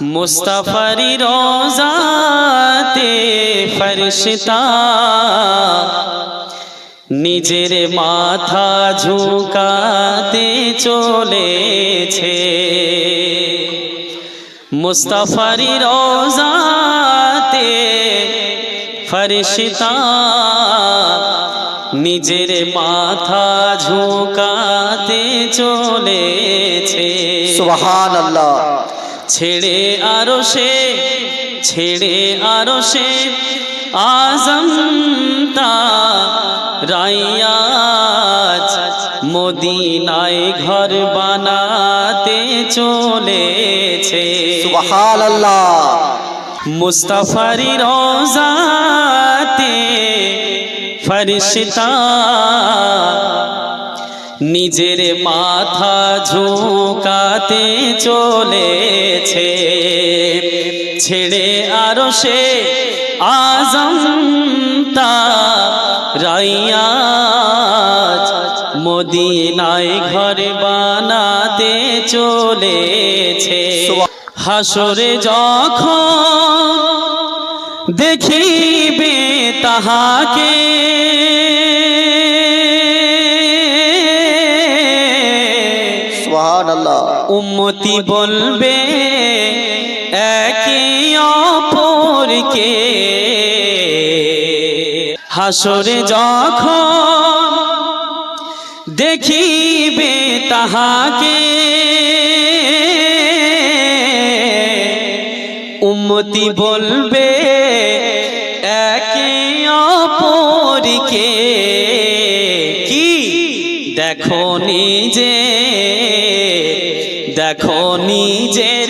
মুস্তাফারি রোজাতে ফরিশতা, নিজের মাথা ঝুঁকাতে চলেছে। মুস্তাফারি রোজাতে ফরিশতা, নিজের মাথা ঝুঁকাতে চলেছে। সুবহান আল্লাহ ছেড়ে আরও সে ছেড়ে আরও সে আজম রাইয়াজ মদিনায় ঘর বানাতে চলেছে। মুস্তাফারি রোজাতে ফরিশতা নিজের মাথা ঝুঁকাতে চলেছে। ছেড়ে আরও সে আজম তা রাইয়াজ মদিনায় ঘর বানাতে চলেছে। হাসরে যখন দেখিবে তাহাকে সুবহান উম্মতি বলবে একে অপরকে। হাসরে যখন দেখিবে তাহাকে, উম্মতি বলবে একে অপরকে। কি? দেখো নিজে দেখো নিজের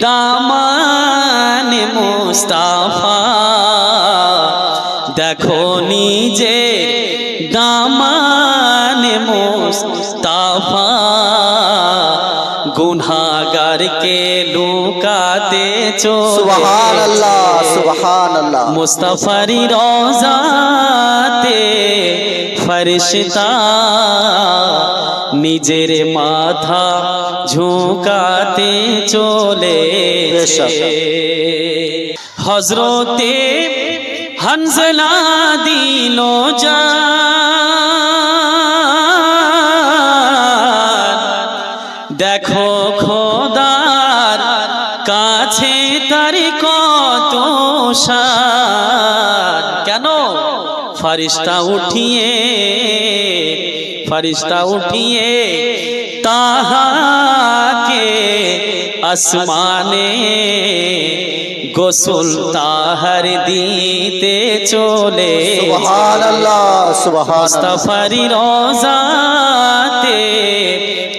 দামান মুস্তাফা। দেখো নিজের দামান মুস্তাফা। গুনাগারকে লুকাতে সুবহান চলে আল্লাহ সুবহান আল্লাহ মুস্তাফারি রোজাতে ফরিশতা নিজের মাথা ঝুঁকাতে চলে বেশক। হজরতে হনসলা দিল যা দেখো খোদার কাছে তার কত কেন? ফারিস্তা উঠিয়ে ফারিস্তা উঠিয়ে তাহাকে আসমানে গোসল তাহার দিতে চলে। মুস্তাফারি রোজাতে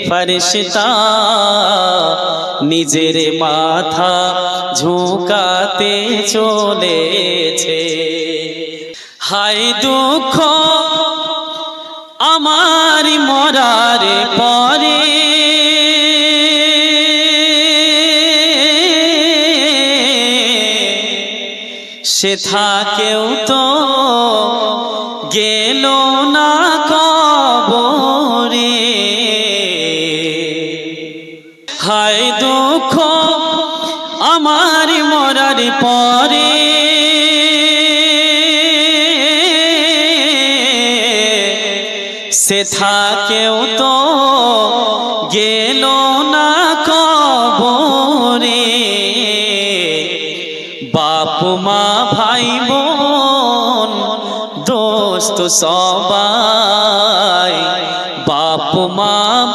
ফরিশতা নিজের মাথা ঝুঁকাতে চলেছে হায় দুঃখ পরে সে থাকেও তো গেল না কবরে। হায় দুঃখ আমার মরার পরে। সে থাকেও তো গেল না কবরে। বাপ, মা, ভাই, বোন, দোস্ত সবাই। বাপ, মা,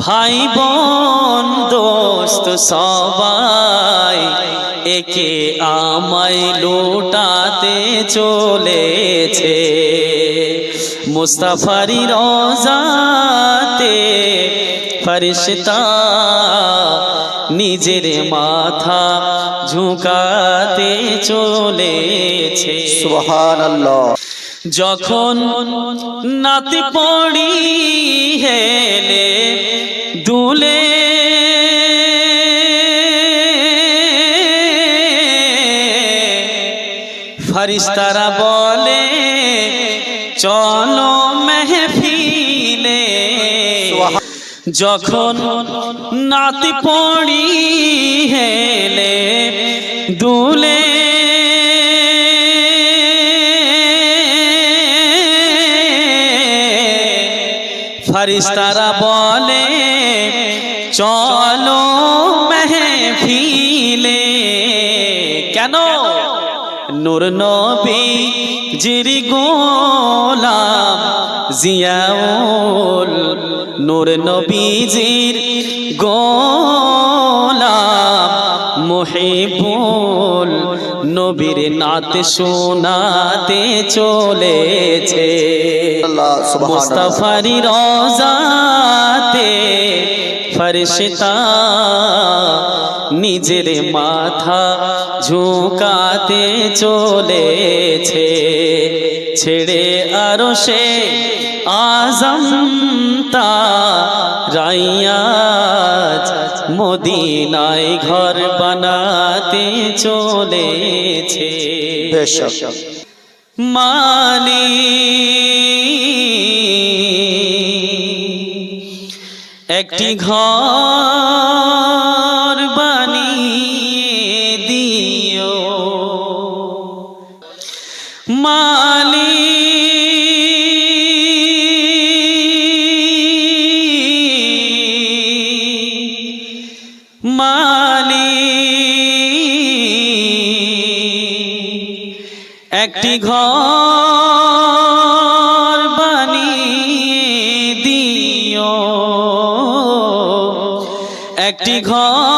ভাই, বোন, দোস্ত সবাই। একে আমায় লোটাতে চলেছে। মুস্তাফারি রোজাতে ফরিশতা নিজের মাথা ঝুঁকাতে চলেছে। সুবহান আল্লাহ যখন নাতি পড়ি হেলে দুলে ফরিস্তারা বলে চলো মেহফিলে। যখন নাতি পড়ি হেলে দুলে। ফারিস্তারা বলে চলো মেহফিলে। কেন নূর নবী জিরি গোলাম জিয়াউল নূর নবীজির গোলাম মুহিবুল নবীর নাত শোনাতে চলেছে। মুস্তাফারি রোজাতে ফরিশতা নিজের মাথা ঝুঁকাতে চলেছে। ছেড়ে আরও সে আজম রাইয়াজ মদিনায় ঘর বানাতে চলেছে। মালি একটি ঘর মালি মালি একটি ঘর বানিয়ে দিও। একটি ঘর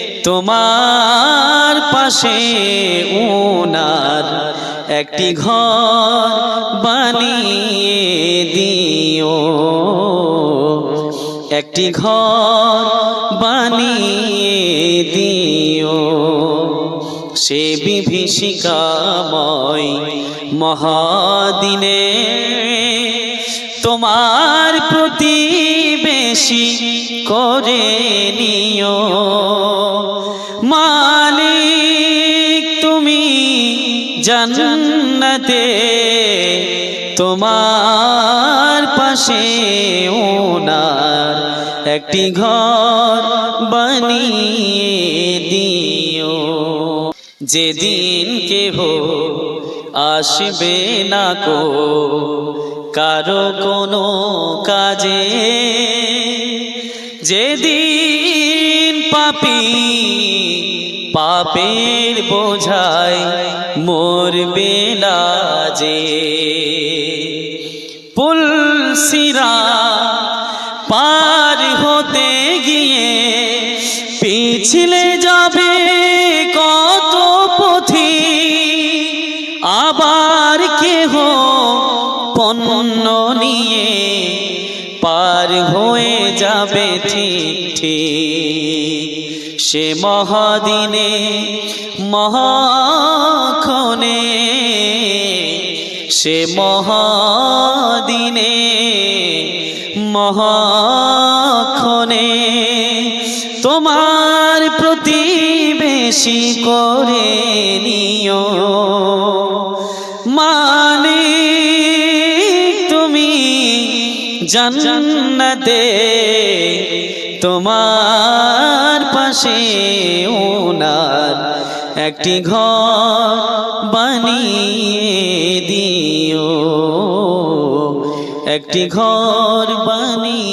তোমার পাশে উনার একটি ঘর বানিয়ে দিও। একটি ঘর বানিয়ে দিও। সে বিভীষিকাময় মহাদিনে তোমার প্রতিবেশী করে নিও। জান্নাতে তোমার পাশে ওনার একটি ঘর বানিয়ে দিও। যেদিন কেহ আসবে না কো, কারও কোনো কাজে। যেদিন পাপি পাপের বোঝায় মোর বেলাজে পুলসিরা পার হতে গিয়ে পিছলে যাবে কত পথি, আবার কেহ পণ্য নিয়ে পার হয়ে যাবে ঠিক ঠিক। সে মহাদিনে মহাক্ষণে সে মহাদিনে মহাক্ষণে তোমার প্রতিবেশী করে নিও। মানে তুমি জান্নাতে তোমার পাশে ওনার একটি ঘর বানিয়ে দিও। একটি ঘর বানিয়ে